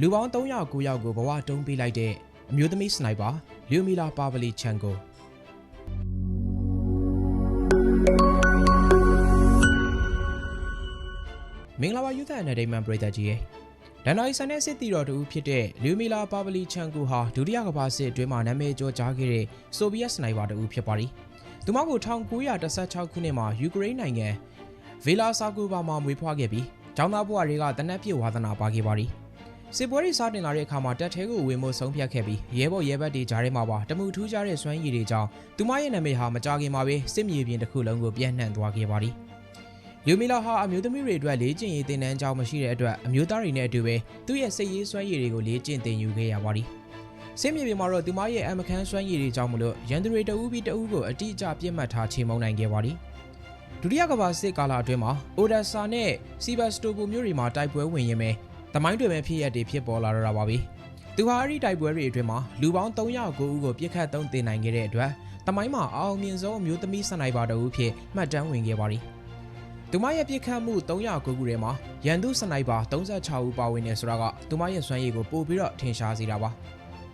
လူပေါင်း309ယောက်ကိုဘဝတုံးပေးလိုက်တဲ့အမျိုးသမီးစနိုက်ပါလျူမီလာပါဗလီချန်ကိုမင်္ဂလာပါယူသန်နယ်ဒိမန်ပရိသတ်ကြီးရေဒန်နိုင်ဆန်တဲ့စစ်တီတော်တူဖြစ်တဲ့လျူမီလာပါဗလီချန်ကိုဟာဒုတိယကမ္ဘာစစ်အတွင်းမှာနာမည်ကျော်ကြားခဲ့တဲ့ဆိုဗီယက်စနိုက်ပါတူဖြစ်ပါတယ်သူမကို1916ခုနှစ်မှာယူကရိန်းနိုင်ငံဗေလာဆာကူဘာမှာမွေးဖွားခဲ့ပြီးကျောင်းသားဘဝတွေကတနက်ပြည့်ဝါသနာပါခဲ့ပါတယ် စစ်ပွဲတွေစတင်လာတဲ့အခါမှာတက်ထဲကိုဝင်မို့ဆုံးဖြတ်ခဲ့ပြီးရဲဘော်ရဲဘက်တွေကြားထဲမှာပါတမှုထူးခြားတဲ့စွမ်းရည်တွေကြောင့်သူမရဲ့နာမည်ဟာမကြခင်မှာပဲစစ်မြေပြင်တစ်ခုလုံးကိုပြန့်နှံ့သွားခဲ့ပါတယ်လျူမီလာဟာအမျိုးသမီးတွေအတွက်လေ့ကျင့်ရေးသင်တန်းကျောင်းမရှိတဲ့အတွက်အမျိုးသားတွေနဲ့အတူပဲသူ့ရဲ့စိတ်ရေးစွမ်းရည်တွေကိုလေ့ကျင့်သင်ယူခဲ့ရပါတယ်။စစ်မြေပြင်မှာတော့သူမရဲ့အမခန်းစွမ်းရည်တွေကြောင့်မလို့ရန်သူတွေတအူးပြီးတအူးကိုအတိအကျပြစ်မှတ်ထားချေမှုန်းနိုင်ခဲ့ပါတယ်။ဒုတိယကမ္ဘာစစ်ကာလအတွင်းမှာအိုဒါဆာနဲ့စီဘတ်စတိုကိုမြို့တွေမှာတိုက်ပွဲဝင်ရင်းပဲ တမိုင်းတွေပဲဖြစ်ရတဲ့ဖြစ်ပေါ်လာတော့တာပါပဲ။သူဟာအဲ့ဒီတိုက်ပွဲတွေအတွင်းမှာလူပေါင်း309ဦးကိုပြစ်ခတ်သုံးတင်နိုင်ခဲ့တဲ့အတွက်တမိုင်းမှာအအောင်မြင်ဆုံးအမျိုးသမီးစနိုက်ပါတအူးဖြစ်မှတ်တမ်းဝင်ခဲ့ပါတယ်။သူမရဲ့ပြစ်ခတ်မှု309ခုထဲမှာရန်သူစနိုက်ပါ36ဦးပါဝင်နေဆိုတာကသူမရဲ့စွမ်းရည်ကိုပို့ပြီးတော့ထင်ရှားစေတာပါ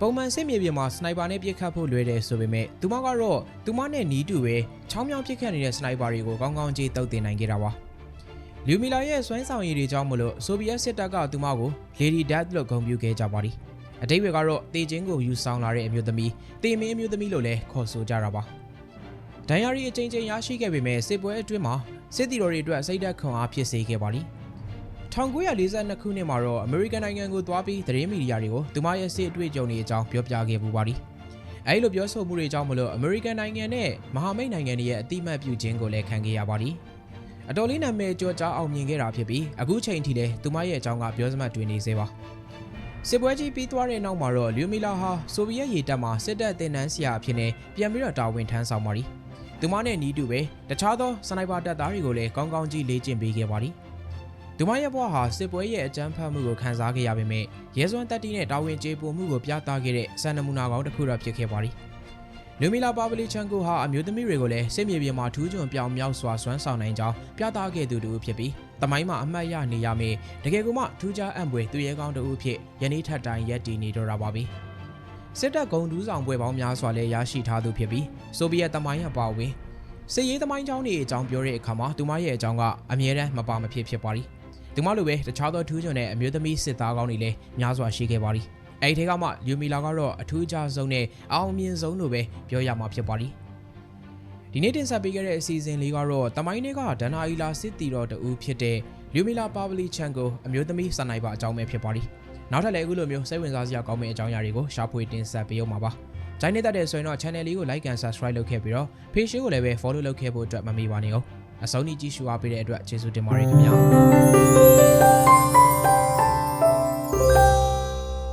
ပုံမှန်စစ်မြေပြင်မှာစနိုက်ပါနဲ့ပြစ်ခတ်ဖို့လွယ်တယ်ဆိုပေမဲ့သူမကတော့သူမနဲ့နီးတူပဲချောင်းမြောင်းပြစ်ခတ်နေတဲ့စနိုက်ပါတွေကိုကောင်းကောင်းကြီးတုတ်တင်နိုင်ခဲ့တာပါ လူမီလာရဲ့စွမ်းဆောင်ရည်တွေကြောင့်မလို့ဆိုဗီယက်စစ်တပ်ကသူမကို Lady Death လို့ဂုဏ်ပြုခဲ့ကြပါသည်အတိတ်ဘက်ကတော့တေချင်းကိုယူဆောင်လာတဲ့အမျိုးသမီးတေမင်းအမျိုးသမီးလို့လည်းခေါ်ဆိုကြတာပါဒိုင်ယာရီအချိန်ချင်းရရှိခဲ့ပေမဲ့စစ်ပွဲအတွင်းမှာစစ်တီတော်တွေအတွက်စိတ်ဓာတ်ခွန်အားဖြစ်စေခဲ့ပါသည်1942ခုနှစ်မှာတော့အမေရိကန်နိုင်ငံကိုသွားပြီးသတင်းမီဒီယာတွေကိုသူမရဲ့စစ်အတွေ့အကြုံတွေအကြောင်းပြောပြခဲ့ပူပါသည်အဲဒီလိုပြောဆိုမှုတွေကြောင့်မလို့အမေရိကန်နိုင်ငံနဲ့မဟာမိတ်နိုင်ငံတွေရဲ့အတိမတ်ပြုခြင်းကိုလည်းခံခဲ့ရပါသည် အတော်လေးနာမည်ကျော်ကြားအောင်မြင်ခဲ့တာဖြစ်ပြီးအခုချိန်ထိလည်းသူမရဲ့အကြောင်းကပြောစမှတ်တွင်နေသေးပါစစ်ပွဲကြီးပြီးသွားတဲ့နောက်မှာတော့လျူမီလာဟာဆိုဗီယက်ရေတပ်မှစစ်တပ်တင်နန်းဆရာအဖြစ်နဲ့ပြန်ပြီးတော့တာဝန်ထမ်းဆောင်ပါသည်သူမနဲ့နီးတူပဲတခြားသောစနိုက်ပါတပ်သားတွေကိုလည်းကောင်းကောင်းကြီးလေ့ကျင့်ပေးခဲ့ပါသည်သူမရဲ့ဘဝဟာစစ်ပွဲရဲ့အကြမ်းဖက်မှုကိုခံစားခဲ့ရပေမဲ့ရဲစွမ်းတပ်တီနဲ့တာဝန်ကျေပွန်မှုကိုပြသခဲ့တဲ့စံနမူနာကောင်းတစ်ခုတော့ဖြစ်ခဲ့ပါသည် လူမီလာပါဗလီချန်ကိုဟာအမျိုးသမီးတွေကိုလည်းစစ်မြေပြင်မှာထူးချွန်ပြောင်မြောက်စွာစွမ်းဆောင်နိုင်ကြောင်းပြသခဲ့သူတူဖြစ်ပြီးတမိုင်းမှာအမှတ်ရနေရမယ်တကယ်ကိုမှထူးခြားအံ့ဖွယ်သူရဲကောင်းတူဖြစ်ယနေ့ထက်တိုင်ရက်တည်နေတော့တာပါပဲစစ်တပ်ဂုံတူးဆောင်ပွဲပေါင်းများစွာလည်းရရှိထားသူဖြစ်ပြီးဆိုဗီယက်တမိုင်းအပါအဝင်စစ်ရေးသမိုင်းကြောင်းတွေအကြောင်းပြောတဲ့အခါမှာသူမရဲ့အကြောင်းကအမြဲတမ်းမပါမဖြစ်ဖြစ်ပါသည်။သူမလိုပဲတခြားသောထူးချွန်တဲ့အမျိုးသမီးစစ်သားကောင်းတွေလည်းများစွာရှိခဲ့ပါသည်။ အဲဒီထဲကမှယူမီလာကတော့အထူးခြားဆုံးနဲ့အအောင်မြင်ဆုံးလို့ပဲပြောရမှာဖြစ်ပါသည်။ဒီနေ့တင်ဆက်ပေးခဲ့တဲ့အစီအစဉ်လေးကတော့တမိုင်းတွေကဒန်နာအီလာစစ်တီတော်တူဖြစ်တဲ့လူမီလာပါဗလီချန်ကိုအမျိုးသမီးစနိုက်ပါအကြောင်းပဲဖြစ်ပါသည်။နောက်ထပ်လည်းအခုလိုမျိုးစိတ်ဝင်စားစရာကောင်းမယ့်အကြောင်းအရာတွေကိုရှာဖွေတင်ဆက်ပေးအောင်ပါပါ။။ဂျိုင်းနေတတ်တဲ့ဆိုရင်တော့ channel လေးကို like and subscribe လုပ်ခဲ့ပြီးတော့ page ကိုလည်းပဲ follow လုပ်ခဲ့ဖို့အတွက်မမေ့ပါနဲ့အောင်။အဆုံးထိကြည့်ရှုအားပေးတဲ့အတွက်ကျေးဇူးတင်ပါတယ်ခင်ဗျာ။